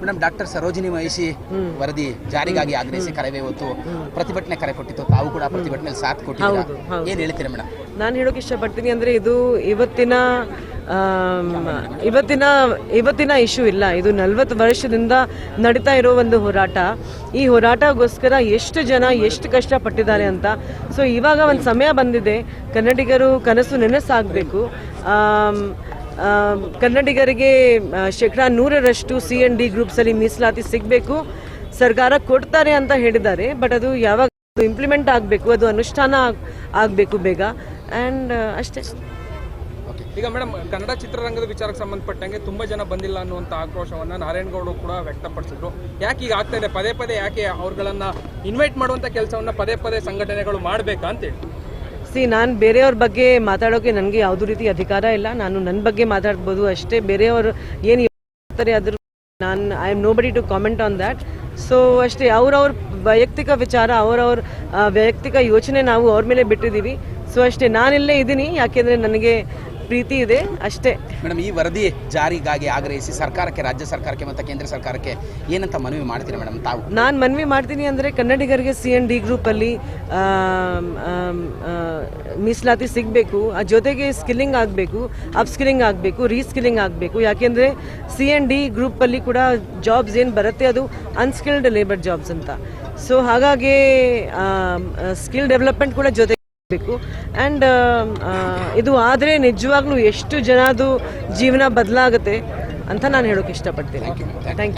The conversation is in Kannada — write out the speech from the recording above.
ಮೇಡಮ್ ಡಾಕ್ಟರ್ ಸರೋಜಿನಿ ಮಹಿಷಿ ವರದಿ ಜಾರಿಗಾಗಿ ಆಗ್ರಹಿಸಿ ಕರವೇ ಹೊತ್ತು ಪ್ರತಿಭಟನೆ ಕರೆ ಕೊಟ್ಟಿತ್ತು. ತಾವು ಕೂಡ ಪ್ರತಿಭಟನೆಯಲ್ಲಿ ಸಾಥ್ ಕೊಟ್ಟಿದ್ದೀರಾ. ಏನ್ ಹೇಳ್ತೀರಾ ಮೇಡಮ್? ನಾನು ಹೇಳೋಕೆ ಇಷ್ಟಪಡ್ತೀನಿ ಅಂದ್ರೆ ಇದು ಇವತ್ತಿನ ಇವತ್ತಿನ ಇವತ್ತಿನ ಇಶ್ಯೂ ಇಲ್ಲ. ಇದು ನಲ್ವತ್ತು ವರ್ಷದಿಂದ ನಡೀತಾ ಇರೋ ಒಂದು ಹೋರಾಟ. ಈ ಹೋರಾಟಗೋಸ್ಕರ ಎಷ್ಟು ಜನ ಎಷ್ಟು ಕಷ್ಟಪಟ್ಟಿದ್ದಾರೆ ಅಂತ. ಸೊ ಇವಾಗ ಒಂದು ಸಮಯ ಬಂದಿದೆ. ಕನ್ನಡಿಗರು ಕನಸು ನೆನಸಾಗಬೇಕು. ಕನ್ನಡಿಗರಿಗೆ ಶೇಕಡ ನೂರರಷ್ಟು ಸಿ ಎನ್ ಡಿ ಗ್ರೂಪ್ಸಲ್ಲಿ ಮೀಸಲಾತಿ ಸಿಗಬೇಕು. ಸರ್ಕಾರ ಕೊಡ್ತಾರೆ ಅಂತ ಹೇಳಿದ್ದಾರೆ ಬಟ್ ಅದು ಯಾವಾಗ ಇಂಪ್ಲಿಮೆಂಟ್ ಆಗಬೇಕು, ಅದು ಅನುಷ್ಠಾನ ಆಗಬೇಕು ಬೇಗ. ಆ್ಯಂಡ್ ಅಷ್ಟೇ. ಈಗ ಮೇಡಮ್ ಕನ್ನಡ ಚಿತ್ರರಂಗದ ವಿಚಾರಕ್ಕೆ ಸಂಬಂಧಪಟ್ಟಂಗೆ ತುಂಬ ಜನ ಬಂದಿಲ್ಲ ಅನ್ನುವಂಥ ಆಕ್ರೋಶವನ್ನು ನಾರಾಯಣಗೌಡರು ಕೂಡ ವ್ಯಕ್ತಪಡಿಸಿದ್ರು. ಯಾಕೆ ಈಗ ಆಗ್ತಾ ಇದೆ? ಪದೇ ಪದೇ ಯಾಕೆ ಅವ್ರಗಳನ್ನ ಇನ್ವೈಟ್ ಮಾಡುವಂಥ ಕೆಲಸವನ್ನು ಪದೇ ಪದೇ ಸಂಘಟನೆಗಳು ಮಾಡಬೇಕಾ ಅಂತೇಳಿ ಸಿ ನಾನು ಬೇರೆಯವ್ರ ಬಗ್ಗೆ ಮಾತಾಡೋಕೆ ನನಗೆ ಯಾವುದೇ ರೀತಿ ಅಧಿಕಾರ ಇಲ್ಲ. ನಾನು ನನ್ನ ಬಗ್ಗೆ ಮಾತಾಡ್ಬೋದು ಅಷ್ಟೇ. ಬೇರೆಯವರು ಏನು ಹೇಳ್ತಾರೆ ಅದ್ರ ನಾನು I am nobody to comment on that so ಅಷ್ಟೇ. ಅವ್ರವ್ರ ವೈಯಕ್ತಿಕ ವಿಚಾರ, ಅವ್ರವ್ರ ವೈಯಕ್ತಿಕ ಯೋಚನೆ ನಾವು ಅವ್ರ ಮೇಲೆ ಬಿಟ್ಟಿದ್ದೀವಿ. ಸೊ ಅಷ್ಟೇ. ನಾನಿಲ್ಲೇ ಇದ್ದೀನಿ. ಯಾಕೆಂದರೆ ನನಗೆ ಪ್ರೀತಿ ಇದೆ ಅಷ್ಟೇ. ಮೇಡಮ್ ಈ ವರದಿ ಜಾರಿಗಾಗಿ ಆಗ್ರಹಿಸಿ ಸರ್ಕಾರಕ್ಕೆ ರಾಜ್ಯ ಸರ್ಕಾರಕ್ಕೆ ಮತ್ತು ಕೇಂದ್ರ ಸರ್ಕಾರಕ್ಕೆ ಏನಂತ ಮನವಿ ಮಾಡ್ತೀರಾ ಮೇಡಮ್ ತಾವು? ನಾನು ಮನವಿ ಮಾಡ್ತೀನಿ ಅಂದರೆ ಕನ್ನಡಿಗರಿಗೆ ಸಿ ಎನ್ ಡಿ ಗ್ರೂಪಲ್ಲಿ ಮೀಸಲಾತಿ ಸಿಗಬೇಕು. ಆ ಜೊತೆಗೆ ಸ್ಕಿಲ್ಲಿಂಗ್ ಆಗಬೇಕು ಅಪ್ಸ್ಕಿಲ್ಲಿಂಗ್ ಆಗಬೇಕು ರೀಸ್ಕಿಲ್ಲಿಂಗ್ ಆಗಬೇಕು. ಯಾಕೆಂದರೆ ಸಿ ಎನ್ ಡಿ ಗ್ರೂಪಲ್ಲಿ ಕೂಡ ಜಾಬ್ಸ್ ಏನು ಬರುತ್ತೆ ಅದು ಅನ್ಸ್ಕಿಲ್ಡ್ ಲೇಬರ್ ಜಾಬ್ಸ್ ಅಂತ. ಸೊ ಹಾಗಾಗಿ ಸ್ಕಿಲ್ ಡೆವಲಪ್ಮೆಂಟ್ ಕೂಡ ಜೊತೆ ಬೇಕು. ಆ್ಯಂಡ್ ಇದು ಆದರೆ ನಿಜವಾಗ್ಲೂ ಎಷ್ಟು ಜನದು ಜೀವನ ಬದಲಾಗುತ್ತೆ ಅಂತ ನಾನು ಹೇಳೋಕೆ ಇಷ್ಟಪಡ್ತೀನಿ. Thank you